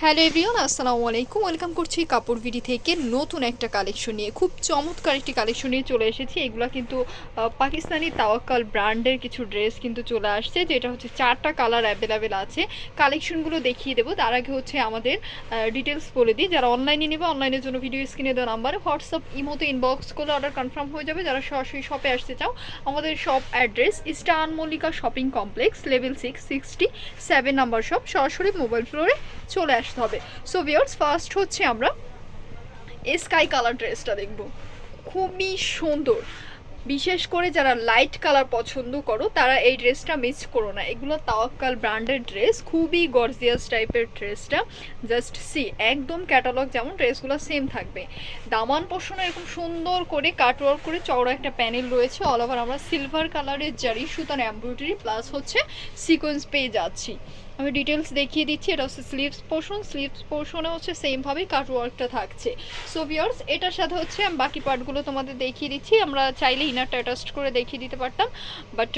Hello everyone আসসালামু আলাইকুম। Welcome করছি কাপড় বিডি থেকে নতুন একটা কালেকশন নিয়ে। খুব চমৎকার একটি কালেকশন নিয়ে চলে এসেছি। এগুলো কিন্তু পাকিস্তানি তাওয়াক্কাল ব্র্যান্ডের কিছু ড্রেস কিন্তু চলে আসছে, যেটা হচ্ছে চারটা কালার অ্যাভেলেবেল আছে। কালেকশনগুলো দেখিয়ে দেবো। তার আগে হচ্ছে আমাদের ডিটেলস বলে দিই। যারা অনলাইনে নেবে, অনলাইনের জন্য ভিডিও স্ক্রিনে দেওয়া নাম্বার হোয়াটসঅ্যাপ, ইমোতে ইনবক্স করলে অর্ডার কনফার্ম হয়ে যাবে। যারা সরাসরি শপে আসতে চাও, আমাদের shop address eastern Mallika shopping complex, level six, sixty seven number shop, সরাসরি মোবাইল ফ্লোরে চলে আসতে হবে। সো ভিওর্স ফার্স্ট হচ্ছে আমরা স্কাই কালার ড্রেসটা দেখব। খুবই সুন্দর। বিশেষ করে যারা লাইট কালার পছন্দ করো, তারা এই ড্রেসটা মিস করো না। এগুলো তাওয়াক্কাল ব্র্যান্ডের ড্রেস খুবই গর্জিয়াস টাইপের ড্রেসটা জাস্ট সি একদম ক্যাটালগ যেমন ড্রেসগুলো সেম থাকবে। দামান পোষণে এরকম সুন্দর করে কাটওয়ার্ক করে চওড়া একটা প্যানেল রয়েছে। অল ওভার আমরা সিলভার কালারের জারি, সুতার এমব্রয়ডারি প্লাস হচ্ছে সিকোয়েন্স পেয়ে যাচ্ছি। আমি ডিটেলস দেখিয়ে দিচ্ছি, এটা হচ্ছে স্লিভস পোর্শন স্লিভস পোর্শনে হচ্ছে সেমভাবেই কাটওয়ার্কটা থাকছে। সো ভিওর্স এটার সাথে হচ্ছে আমি বাকি পার্টগুলো তোমাদের দেখিয়ে দিচ্ছি, আমরা চাইলে ইনারটা অ্যাটাস্ট করে দেখিয়ে দিতে পারতাম। বাট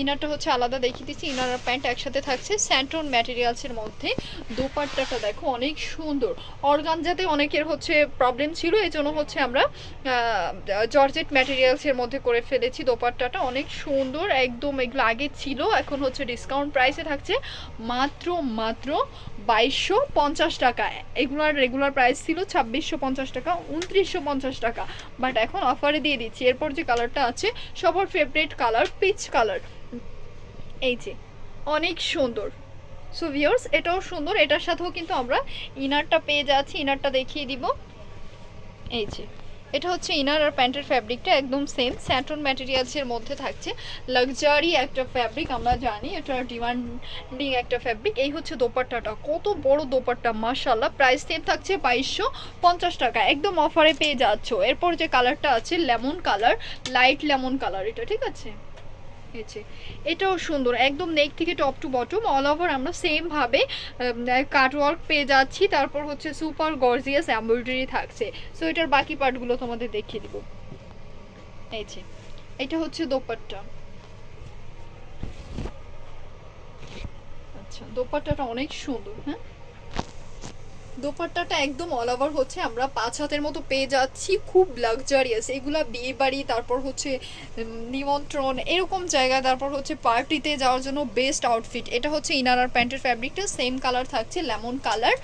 ইনারটা হচ্ছে আলাদা দেখিয়ে দিচ্ছি ইনার আর প্যান্ট একসাথে থাকছে স্যান্টন ম্যাটেরিয়ালসের মধ্যে। দোপাট্টাটা দেখো অনেক সুন্দর। অর্গানজাতে অনেকের হচ্ছে প্রবলেম ছিল এই জন্য হচ্ছে আমরা জর্জেট ম্যাটেরিয়ালসের মধ্যে করে ফেলেছি দোপাট্টাটা। অনেক সুন্দর, একদম এগুলো আগে ছিল, এখন হচ্ছে ডিসকাউন্ট প্রাইসে থাকছে। মাত্র মাত্র বাইশশো পঞ্চাশ টাকা। এগুলোর রেগুলার প্রাইস ছিল ছাব্বিশশো পঞ্চাশ টাকা, উনত্রিশশো পঞ্চাশ টাকা। বাট এখন অফারে দিয়ে দিচ্ছি। এরপর যে কালারটা আছে, সবার ফেভারিট কালার পিচ কালার এই যে, অনেক সুন্দর। সো ভিউয়ার্স এটাও সুন্দর। এটার সাথেও কিন্তু আমরা ইনারটা পেয়ে যাচ্ছি। ইনারটা দেখিয়ে দিব। এই যে এটা হচ্ছে ইনার আর প্যান্টের ফ্যাব্রিকটা একদম সেম স্যাটন ম্যাটেরিয়ালসের মধ্যে থাকছে। লাক্সারি একটা ফ্যাব্রিক আমরা জানি এটা ডিমান্ডিং একটা ফ্যাব্রিক এই হচ্ছে দোপাট্টাটা। কত বড় দোপাট্টা মাশাল্লাহ প্রাইস সেম থাকছে বাইশশো পঞ্চাশ টাকা। একদম অফারে পেয়ে যাচ্ছ। এরপর যে কালারটা আছে lemon colour light lemon colour এটা, ঠিক আছে? যে এটাও সুন্দর, একদম নেক থেকে top to bottom all over আমরা সেম ভাবে কাটওয়ার্ক পেয়ে যাচ্ছি। তারপর হচ্ছে সুপার গর্জিয়াস এমব্রয়ডারি থাকছে। সো এটার বাকি পার্টগুলো তোমাদের দেখিয়ে দিব। এই যে, এটা হচ্ছে দোপাট্টা। আচ্ছা দোপাট্টাটা অনেক সুন্দর হ্যাঁ? দোপাট্টাটা একদম অল ওভার হচ্ছে। আমরা পাঁচ হাতের মতো পেয়ে যাচ্ছি। খুব লাক্সারিয়াস এগুলা বিয়ে বাড়ি, তারপর হচ্ছে নিমন্ত্রণ, এরকম জায়গায় তারপর হচ্ছে পার্টিতে যাওয়ার জন্য বেস্ট আউটফিট এটা হচ্ছে ইনার আর প্যান্টের ফ্যাব্রিকটা সেম কালার থাকছে lemon colour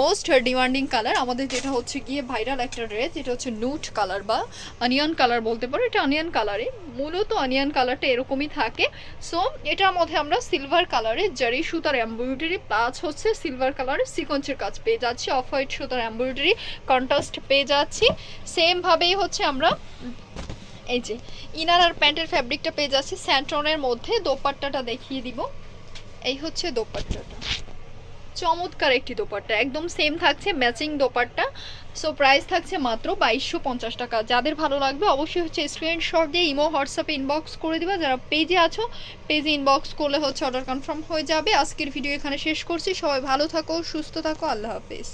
most demanding colour আমাদের যেটা হচ্ছে গিয়ে ভাইরাল একটা ড্রেস এটা হচ্ছে নুট কালার বা অনিয়ন কালার বলতে পারো। এটা অনিয়ন কালারে মূলত অনিয়ন কালারটা এরকমই থাকে। সো এটার মধ্যে আমরা সিলভার কালারে জারি সুতার এমব্রয়ডারি প্লাস হচ্ছে সিলভার কালারের সিকোয়েন্সের কাজ পেয়ে যাচ্ছি অফ হোয়াইট সুতার এম্ব্রয়ডারি কন্ট্রাস্ট পেয়ে যাচ্ছি। সেমভাবেই হচ্ছে আমরা, এই যে ইনার আর প্যান্টের ফ্যাব্রিকটা পেয়ে যাচ্ছি স্যান্ট্রনের মধ্যে, দোপাট্টাটা দেখিয়ে দিব। এই হচ্ছে দোপাট্টাটা। চমৎকার একটি দোপাট্টা, একদম সেম থাকছে ম্যাচিং দোপাট্টা। সো প্রাইস থাকছে মাত্র বাইশশো পঞ্চাশ টাকা। যাদের ভালো লাগবে অবশ্যই হচ্ছে স্ক্রিনশট দিয়ে ইমো হোয়াটসঅ্যাপে ইনবক্স করে দিবা। যারা পেজে আছো পেজে ইনবক্স করলে হচ্ছে অর্ডার কনফার্ম হয়ে যাবে। আজকের ভিডিও এখানে শেষ করছি। সবাই ভালো থাকো, সুস্থ থাকো। আল্লাহ হাফেজ।